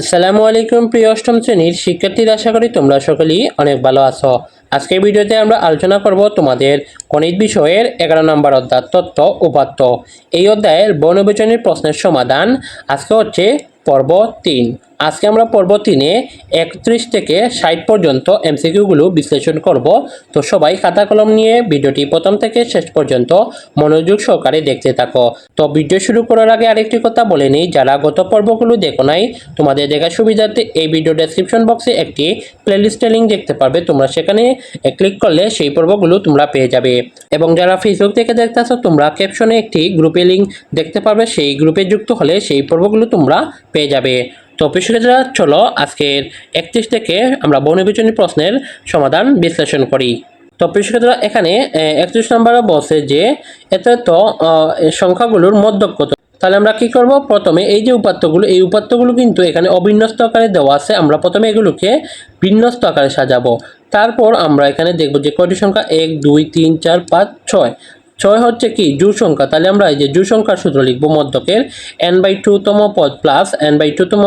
আসসালামু আলাইকুম, প্রিয় অষ্টম শ্রেণির শিক্ষার্থীরা। আশা করি তোমরা সকলেই অনেক ভালো আছো। আজকের ভিডিওতে আমরা আলোচনা করব তোমাদের গণিত বিষয়ের এগারো নম্বর অধ্যায়, তত্ত্ব, উপাত্ত। এই অধ্যায়ের বনবিচনের প্রশ্নের সমাধান আজকে হচ্ছে পর্ব তিন। আজকে আমরা পর্ব তিনে একত্রিশ থেকে ষাট পর্যন্ত এমসিকিউগুলো বিশ্লেষণ করব। তো সবাই খাতা কলম নিয়ে ভিডিওটি প্রথম থেকে শেষ পর্যন্ত মনোযোগ সহকারে দেখতে থাকো। তো ভিডিও শুরু করার আগে আরেকটি কথা বলে নিই, যারা গত পর্বগুলো দেখো নাই, তোমাদের দেখার সুবিধার্থে এই ভিডিও ডেসক্রিপশন বক্সে একটি প্লেলিস্টের লিঙ্ক দেখতে পারবে। তোমরা সেখানে ক্লিক করলে সেই পর্বগুলো তোমরা পেয়ে যাবে। এবং যারা ফেসবুক থেকে দেখতে আসো, তোমরা ক্যাপশনে একটি গ্রুপে লিঙ্ক দেখতে পারবে। সেই গ্রুপে যুক্ত হলে সেই পর্বগুলো তোমরা পেয়ে যাবে। তো প্রিয় চলো আজকের একত্রিশ থেকে আমরা বনবিচনী প্রশ্নের সমাধান বিশ্লেষণ করি। তো প্রিয় এখানে একত্রিশ নম্বরে বলছে যে, এতে তো সংখ্যাগুলোর মধ্যক কত তাহলে আমরা কি করব? প্রথমে এই যে উপাত্তগুলো, এই উপাত্তগুলো কিন্তু এখানে অবিন্যস্ত আকারে দেওয়া আছে। আমরা প্রথমে এগুলোকে বিন্যস্ত আকারে সাজাবো। তারপর আমরা এখানে দেখব যে কয়টি সংখ্যা? এক, দুই, তিন, চার, পাঁচ, ছয়। ছয় হচ্ছে কি জু সংখ্যা। তাহলে আমরা এই যে জু সংখ্যার সূত্র লিখব মধ্যকের এন বাই টু তম পদ প্লাস এন বাই টু তম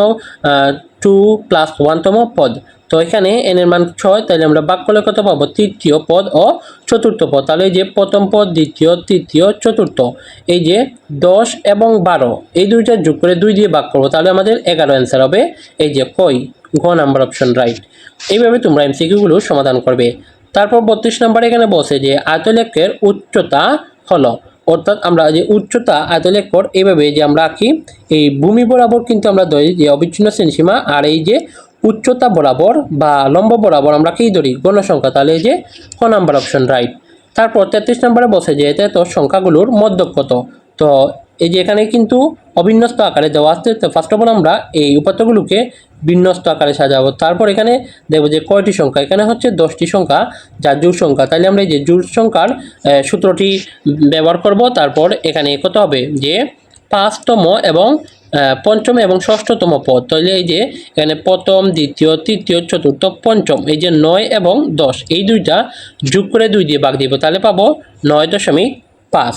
টু প্লাস ওয়ানতম পদ। তো এখানে এন এর মান ছয়, তাহলে আমরা বাক করলে কত পাবো তৃতীয় পদ ও চতুর্থ পদ। তাহলে এই যে প্রথম পদ, দ্বিতীয়, তৃতীয়, চতুর্থ। এই যে দশ এবং বারো, এই দুইটা যোগ করে দুই দিয়ে বাক করব। তাহলে আমাদের এগারো অ্যান্সার হবে। এই যে কই, ঘ নাম্বার অপশন রাইট এইভাবে তোমরা এমসিকিউগুলো সমাধান করবে। তারপর বত্রিশ নম্বরে এখানে বসে যে আয়তলেখের উচ্চতা হলো, অর্থাৎ আমরা যে উচ্চতা আয়তলেখর এইভাবে যে আমরা আঁকি, এই ভূমি বরাবর কিন্তু আমরা ধরি যে অবিচ্ছিন্ন শ্রেণীসীমা আর এই যে উচ্চতা বরাবর বা লম্ব বরাবর আমরা কী ধরি? গণসংখ্যা। তাহলে এই যে ক নাম্বার অপশন রাইট তারপর তেত্রিশ নম্বরে বসে যে এতে তো সংখ্যাগুলোর মধ্যক কত? তো এই যে এখানে কিন্তু অবিন্যস্ত আকারে দেওয়া আছে। ফার্স্ট অফ অল আমরা এই উপাত্তগুলোকে বিন্যস্ত আকারে সাজাবো। তারপর এখানে দেখব যে কয়টি সংখ্যা? এখানে হচ্ছে দশটি সংখ্যা, যা জোড় সংখ্যা। তাহলে আমরা এই যে জোড় সংখ্যার সূত্রটি ব্যবহার করব। তারপর এখানে কত হবে? যে পাঁচতম এবং পঞ্চম এবং ষষ্ঠতম পদ। তাহলে এই যে এখানে প্রথম, দ্বিতীয়, তৃতীয়, চতুর্থ, পঞ্চম। এই যে নয় এবং দশ। এই দুইটা যোগ করে দুই দিয়ে ভাগ দিব। তাহলে পাবো নয় দশমিক পাঁচ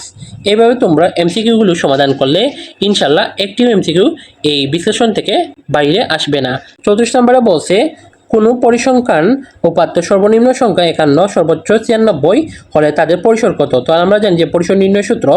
এইভাবে তোমরা এমসিকিউগুলো সমাধান করলে ইনশাল্লাহ একটিও এমসিকিউ এই বিশ্লেষণ থেকে বাইরে আসবে না। চৌত্রিশ নম্বরে বলছে, কোনো পরিসংখ্যান উপাত্ত সর্বনিম্ন সংখ্যা একান্ন, সর্বোচ্চ ছিয়ানব্বই হলে তাদের পরিসর কত? তো আমরা জানি যে পরিসর নির্ণয় সূত্র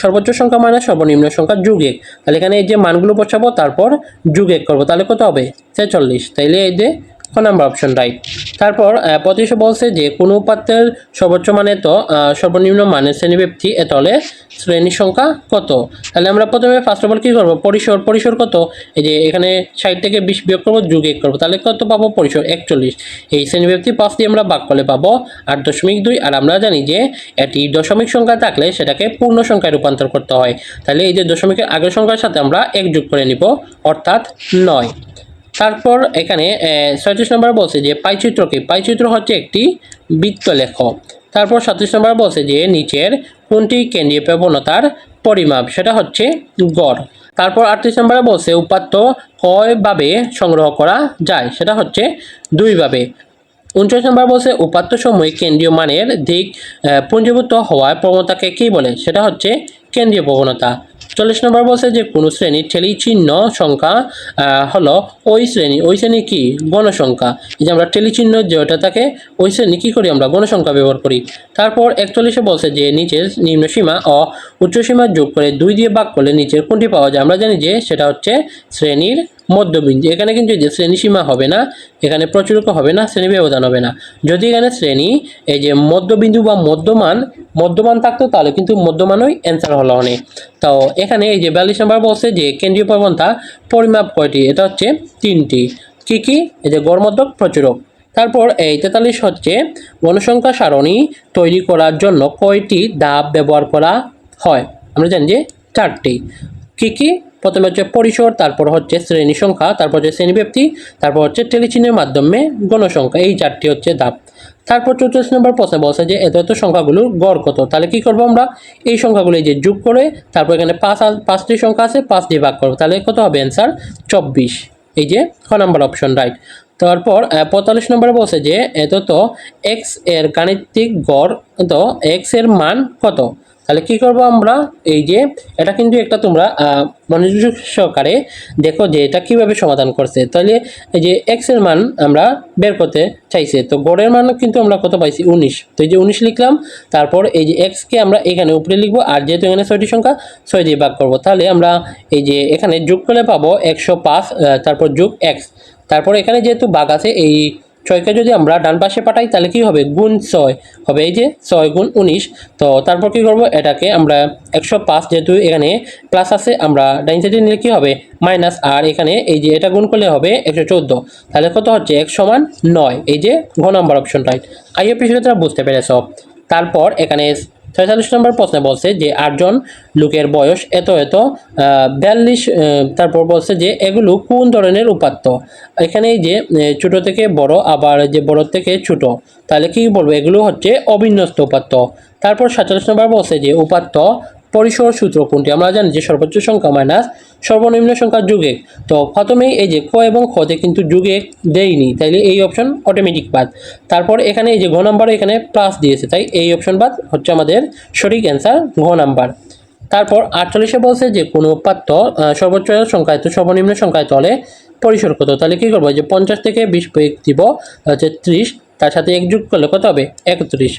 সর্বোচ্চ সংখ্যা মানে সর্বনিম্ন সংখ্যা যুগ এক। তাহলে এখানে এই যে মানগুলো বসাবো, তারপর যুগ করব। তাহলে কত হবে? ছেচল্লিশ। তাইলে এই যে ক নাম্বার অপশন রাইট তারপর পঁচিশে বলছে যে, কোনো উপাত্তের সর্বোচ্চ মানে তো সর্বনিম্ন মানের শ্রেণীব্যাপ্তি এত হলে শ্রেণির সংখ্যা কত? তাহলে আমরা প্রথমে ফার্স্ট অফ অল কী করব? পরিসর পরিসর কত? এই যে এখানে ষাট থেকে বিশ বিয়োগ করব, যুগ এক করব। তাহলে কত পাবো? পরিসর একচল্লিশ। এই শ্রেণীব্যাপ্তি পাঁচ দিয়ে আমরা ভাগ করলে পাবো আট দশমিক দুই। আর আমরা জানি যে, এটি দশমিক সংখ্যা থাকলে সেটাকে পূর্ণ সংখ্যায় রূপান্তর করতে হয়। তাহলে এই যে দশমিকের আগের সংখ্যার সাথে আমরা এক যোগ করে নিব, অর্থাৎ নয়। তারপর এখানে ছয়ত্রিশ নম্বর বলছে যে পাইচিত্র কি পাইচিত্র হচ্ছে একটি বৃত্ত লেখ তারপর সাতত্রিশ নম্বর বলছে যে নিচের কোনটি কেন্দ্রীয় প্রবণতার পরিমাপ, সেটা হচ্ছে গড়। তারপর আটত্রিশ নম্বরে বলছে উপাত্ত কয়ভাবে সংগ্রহ করা যায়, সেটা হচ্ছে দুইভাবে। উনচল্লিশ নম্বর বলছে উপাত্ত সময় কেন্দ্রীয় মানের দিক পুঞ্জীভূত হওয়ার প্রবণতাকে কী বলে, সেটা হচ্ছে কেন্দ্রীয় প্রবণতা। চল্লিশ নম্বর বলছে যে কোনো শ্রেণির ঠেলি চিহ্ন সংখ্যা হলো ওই শ্রেণি। ওই শ্রেণি কি? গণসংখ্যা। এই যে আমরা টেলি চিহ্ন যেটা থাকে, ওই শ্রেণি কী করি আমরা? গণসংখ্যা ব্যবহার করি। তারপর একচল্লিশে বলছে যে নিচের নিম্ন সীমা ও উচ্চ সীমা যোগ করে দুই দিয়ে ভাগ করলে নিচের কোনটি পাওয়া যায়? আমরা জানি যে সেটা হচ্ছে শ্রেণির মধ্যবিন্দু। এখানে কিন্তু যে শ্রেণি সীমা হবে না, এখানে প্রচুরক হবে না, শ্রেণি ব্যবধান হবে না। যদি এখানে শ্রেণি, এই যে মধ্যবিন্দু বা মধ্যমান মধ্যমান থাকতো, তাহলে কিন্তু মধ্যমানই অ্যান্সার হলো অনেক। তো এখানে এই যে বিয়াল্লিশ নম্বর বলছে যে কেন্দ্রীয় প্রবণতা পরিমাপ কয়টি? এটা হচ্ছে তিনটি। কি কি? এই যে গড়মধ্যক, প্রচুরক। তারপর এই তেতাল্লিশ হচ্ছে গণসংখ্যা সারণী তৈরি করার জন্য কয়টি ধাপ ব্যবহার করা হয়? আমরা জানি যে চারটি। কি কি? প্রথমে হচ্ছে পরিসর, তারপর হচ্ছে শ্রেণি সংখ্যা, তারপর হচ্ছে শ্রেণীব্যাপ্তি তারপর হচ্ছে টেলিচিহ্নের মাধ্যমে গণসংখ্যা, এই চারটি হচ্ছে ধাপ। তারপর চৌত্রিশ নম্বর প্রশ্নে বলছে যে এত এত সংখ্যাগুলোর গড় কত? তাহলে কি করব আমরা? এই সংখ্যাগুলো যে যোগ করে, তারপর এখানে পাঁচ পাঁচটি সংখ্যা আছে, পাঁচ দিয়ে ভাগ করব। তাহলে কত হবে অ্যান্সার চব্বিশ। এই যে খ নাম্বার অপশন রাইট তারপর পঁয়তাল্লিশ নম্বরে বলছে যে এত তো এক্সের গাণিতিক গড় তো এক্সের মান কত? তাহলে কি করব আমরা? এই যে, এটা কিন্তু একটা তোমরা মনোযোগ সহকারে দেখো যে এটা কীভাবে সমাধান করছে। তাহলে এই যে এক্সের মান আমরা বের করতে চাইছে, তো গড়ের মান কিন্তু আমরা কত পাইছি? উনিশ। তো এই যে উনিশ লিখলাম, তারপর এই যে এক্স কে আমরা এখানে উপরে লিখব, আর যেহেতু এখানে ছয়টি সংখ্যা, ছয় দিয়ে ভাগ করব। তাহলে আমরা এই যে এখানে যোগ করলে পাবো একশো পাঁচ তারপর যোগ এক্স তারপর এখানে যেহেতু বাঘ আছে, এই ছয়কে যদি আমরা ডান পাশে পাঠাই, তাহলে কি হবে? গুণ ছয়। হবে এই যে ছয় গুণ উনিশ। তো তারপর কি করব? এটাকে আমরা একশো পাঁচ যেহেতু এখানে প্লাস আছে, আমরা ডাইন সাইডে নিলে কী হবে? মাইনাস আর এখানে এই যে এটা গুণ করলে হবে একশো চোদ্দ। তাহলে কত হচ্ছে? এক সমান নয়। এই যে ঘ নাম্বার অপশন রাইট আইএ পিছনে তারা বুঝতে পেরেছ। তারপর এখানে ছয়চল্লিশ নম্বর প্রশ্নে বলছে যে আটজন লোকের বয়স এত এত বিয়াল্লিশ তারপর বলছে যে এগুলো কোন ধরনের উপাত্ত? এখানে যে ছোটো ছোট থেকে বড়, আবার যে বড় থেকে ছোট, তাহলে কি বলব? এগুলো হচ্ছে অবিন্যস্ত উপাত্ত। তারপর সাতচল্লিশ নম্বর বলছে যে উপাত্ত পরিসর সূত্র কোনটি? আমরা জানি যে সর্বোচ্চ সংখ্যা মাইনাস সর্বনিম্ন সংখ্যা যুগে। তো প্রথমেই এই যে ক এবং খতে কিন্তু যুগে দেয়নি তাইলে এই অপশন অটোমেটিক বাদ। তারপর এখানে এই যে ঘ নাম্বার এখানে প্লাস দিয়েছে তাই এই অপশন বাদ হচ্ছে আমাদের সঠিক অ্যান্সার ঘ নাম্বার তারপর আটচল্লিশে বলছে যে কোনো আহ, সর্বোচ্চ সংখ্যায়িত সর্বনিম্ন সংখ্যায় তলে পরিসর কত? তাহলে কী করব? যে পঞ্চাশ থেকে বিশ প্রয়োগ দিব হচ্ছে ত্রিশ তার সাথে এক যোগ করলে কত হবে? একত্রিশ।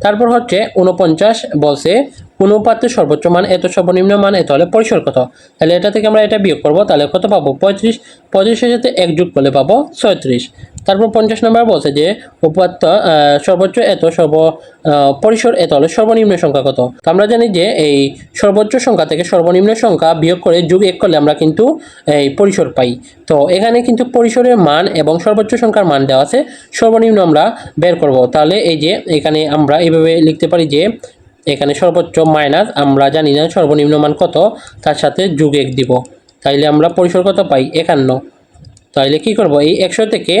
তারপর হচ্ছে উনপঞ্চাশ বলছে কোনো উপাত্তের সর্বোচ্চ মান, এত সর্বনিম্ন মান, এত হলে পরিসর কত? তাহলে এটা থেকে আমরা এটা বিয়োগ করব, তাহলে কত পাবো? পঁয়ত্রিশ। পঁয়ত্রিশের সাথে এক যোগ করলে পাবো ছয়ত্রিশ। তারপর পঞ্চাশ নম্বর বলছে যে উপাত্ত সর্বোচ্চ এত সর্ব পরিসর, এত হলে সর্বনিম্ন সংখ্যা কত? তো আমরা জানি যে, এই সর্বোচ্চ সংখ্যা থেকে সর্বনিম্ন সংখ্যা বিয়োগ করে যোগ এক করলে আমরা কিন্তু এই পরিসর পাই। তো এখানে কিন্তু পরিসরের মান এবং সর্বোচ্চ সংখ্যার মান দেওয়া আছে, সর্বনিম্ন আমরা বের করব। তাহলে এই যে, এখানে আমরা এইভাবে লিখতে পারি যে এখানে সর্বোচ্চ মাইনাস, আমরা জানি না সর্বনিম্ন মান কত, তার সাথে যোগ এক দিব। তাইলে আমরা পরিসর কত পাই? একান্ন। তাহলে কি করব? এই একশো থেকে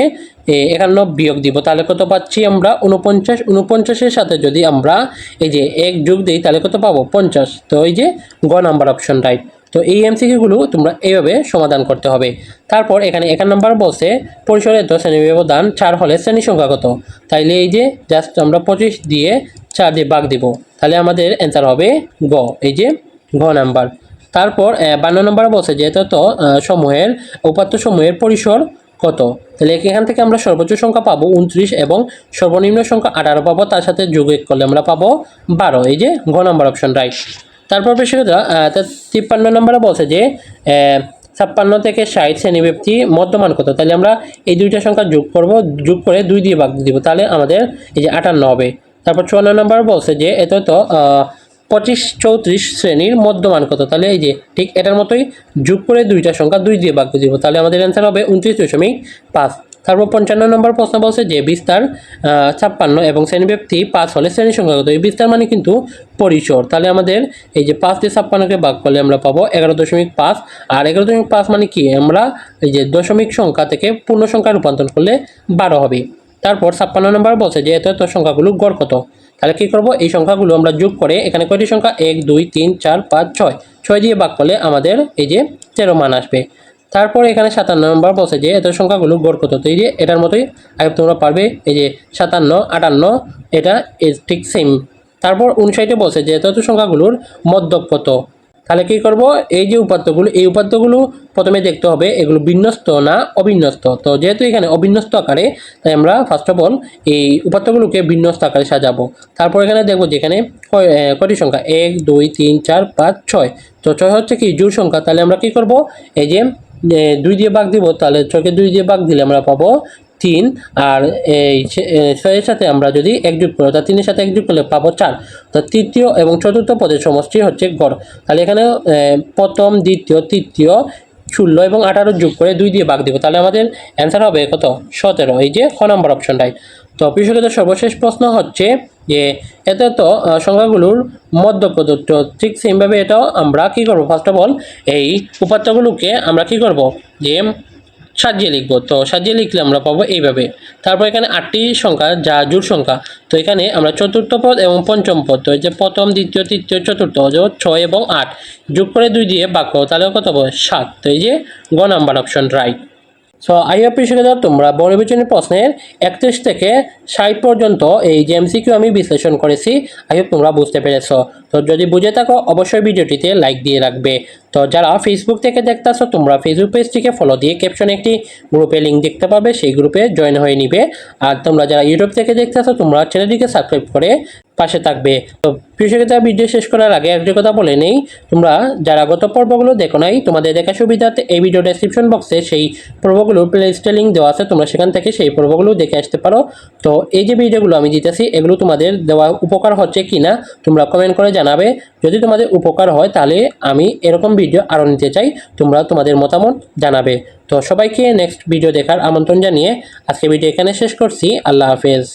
একান্ন বিয়োগ দিব। তাহলে কত পাচ্ছি আমরা? উনপঞ্চাশ উনপঞ্চাশের সাথে যদি আমরা এই যে এক যোগ দিই, তাহলে কত পাবো? পঞ্চাশ। তো এই যে গ নাম্বার অপশন রাইট তো এই এমসিকিউগুলো তোমরা এইভাবে সমাধান করতে হবে। তারপর এখানে একান্ন নম্বর বলছে পরিসরের তো শ্রেণি ব্যবধান চার হলে শ্রেণি সংখ্যা কত? তাইলে এই যে জাস্ট আমরা পঁচিশ দিয়ে চার দিয়ে ভাগ দিব। তাহলে আমাদের অ্যান্সার হবে গ, এই যে ঘ নাম্বার। তারপর বান্ন নম্বর বলছে যে তত সমূহের, উপাত্ত সমূহের পরিসর কত? তাহলে এখান থেকে আমরা সর্বোচ্চ সংখ্যা পাবো উনত্রিশ এবং সর্বনিম্ন সংখ্যা আঠারো পাবো, তার সাথে যোগ করলে আমরা পাবো বারো। এই যে ঘ নম্বর অপশন রাইট তারপর বিষয়টা তিপ্পান্ন নম্বরে বলছে যে ছাপ্পান্ন থেকে ষাট শ্রেণীব্যাপ্তি মধ্যমান কত? তাহলে আমরা এই দুইটা সংখ্যা যোগ করব, যোগ করে দুই দিয়ে ভাগ দিব। তাহলে আমাদের এই যে আটান্ন হবে। তারপর চুয়ান্ন নম্বর বলছে যে এত তো পঁচিশ চৌত্রিশ শ্রেণির মধ্যমান কত? তাহলে এই যে ঠিক এটার মতোই যোগ করে দুইটা সংখ্যা দুই দিয়ে দিয়ে দিব। তাহলে আমাদের অ্যান্সার হবে উনত্রিশ দশমিক পাঁচ। তারপর পঞ্চান্ন নম্বর প্রশ্ন বলছে যে বিস্তার ছাপ্পান্ন এবং শ্রেণীব্যাপ্তি পাঁচ হলে শ্রেণি সংখ্যা কত? এই বিস্তার মানে কিন্তু পরিসর। তাহলে আমাদের এই যে পাঁচ দিয়ে ছাপ্পান্নকে ভাগ করলে আমরা পাবো এগারো দশমিক পাঁচ। আর এগারো দশমিক পাঁচ মানে কি? আমরা এই যে দশমিক সংখ্যা থেকে পূর্ণ সংখ্যা রূপান্তর করলে বারো হবে। তারপর ছাপ্পান্ন নম্বর বলছে যে এত এত সংখ্যাগুলো গড় কত? তাহলে কী করব? এই সংখ্যাগুলো আমরা যোগ করে এখানে কয়টি সংখ্যা? এক, দুই, তিন, চার, পাঁচ, ছয়। ছয় দিয়ে ভাগ করলে আমাদের এই যে তেরো মান আসবে। তারপর এখানে সাতান্ন নম্বর বলছে যে এত সংখ্যাগুলো গড় কত? তো এই যে এটার মতোই আগে তোমরা পারবে, এই যে সাতান্ন, আটান্ন, এটা ঠিক সেম তারপর উনষাটে বলছে যে এত এত সংখ্যাগুলোর মধ্যক কত? তাহলে কী করব? এই যে উপাত্তগুলো, এই উপাত্তগুলো প্রথমে দেখতে হবে, এগুলো বিন্যস্ত না অবিন্যস্ত। তো যেহেতু এখানে অবিন্যস্ত আকারে, তাই আমরা ফার্স্ট অফ অল এই উপাত্তগুলোকে বিন্যস্ত আকারে সাজাবো। তারপর এখানে দেখব যেখানে কয়টি সংখ্যা? এক, দুই, তিন, চার, পাঁচ, ছয়। তো ছয় হচ্ছে কি? জোড় সংখ্যা। তাহলে আমরা কি করব? এই যে দুই দিয়ে ভাগ দিব, তাহলে ছয়কে দুই দিয়ে ভাগ দিলে আমরা পাবো তিন আর এই ছয়ের সাথে আমরা যদি এক যোগ করি অর্থাৎ তিনের সাথে এক যোগ করলে পাবো চার। তো তৃতীয় এবং চতুর্থ পদের সমষ্টি হচ্ছে গড়। তাহলে এখানে প্রথম দ্বিতীয় তৃতীয় ষোলো এবং আঠারো যোগ করে দুই দিয়ে ভাগ দিব। তাহলে আমাদের অ্যান্সার হবে কত? সতেরো। এই যে খ নম্বর অপশনটাই তো কৃষকদের সর্বশেষ প্রশ্ন হচ্ছে যে এতে তো আহ, সংখ্যাগুলোর মধ্য কত তো ঠিক সেমভাবে এটাও আমরা কি করব? ফার্স্ট অফ অল এই উপাত্তগুলোকে আমরা কি করব? যে সাজিয়ে লিখব। তো সাজিয়ে লিখলে আমরা পাবো এইভাবে। তারপর এখানে আটটি সংখ্যা, যা জোড় সংখ্যা। তো এখানে আমরা চতুর্থ পদ এবং পঞ্চম পদ। তো যে প্রথম, দ্বিতীয়, তৃতীয়, চতুর্থ ছয় এবং আট। যোগ করে দুই দিয়ে বাক করো তাহলে কত হবে? সাত। তো এই যে গ number option right so I appreciate তোমরা বড় বিচনী প্রশ্নের একত্রিশ থেকে ষাট পর্যন্ত এই যে এমসিকিউ আমি বিশ্লেষণ করেছি। আই হোপ তোমরা বুঝতে পেরেছ। তো যদি বুঝে থাকো, অবশ্যই ভিডিওটিতে লাইক দিয়ে রাখবে। তো যারা ফেসবুক থেকে দেখতেছো, তোমরা ফেসবুক পেজটিকে ফলো দিয়ে ক্যাপশনে একটি গ্রুপে লিঙ্ক দেখতে পাবে, সেই গ্রুপে জয়েন হয়ে নিবে। আর তোমরা যারা ইউটিউব থেকে দেখতেছো, তোমরা চ্যানেলটিকে সাবস্ক্রাইব করে পাশে থাকবে। তো কৃষকতা ভিডিও শেষ করার আগে একটি কথা বলে নেই, তোমরা যারা গত পর্বগুলো দেখো নাই, তোমাদের দেখা সুবিধাতে এই ভিডিও ডেসক্রিপশন বক্সে সেই পর্বগুলোর প্লে লিস্টে লিঙ্ক দেওয়া আছে, তোমরা সেখান থেকে সেই পর্বগুলো দেখে আসতে পারো। তো এই যে ভিডিওগুলো আমি দিতেছি, এগুলো তোমাদের দেওয়া উপকার হচ্ছে কি না তোমরা কমেন্ট করে জানাবে। যদি তোমাদের উপকার হয়, তাহলে আমি এরকম ভিডিও আরও নিতে চাই। তোমরা তোমাদের মতামত জানাবে। তো সবাইকে নেক্সট ভিডিও দেখার আমন্ত্রণ জানিয়ে আজকে ভিডিও এখানে শেষ করছি। আল্লাহ হাফেজ।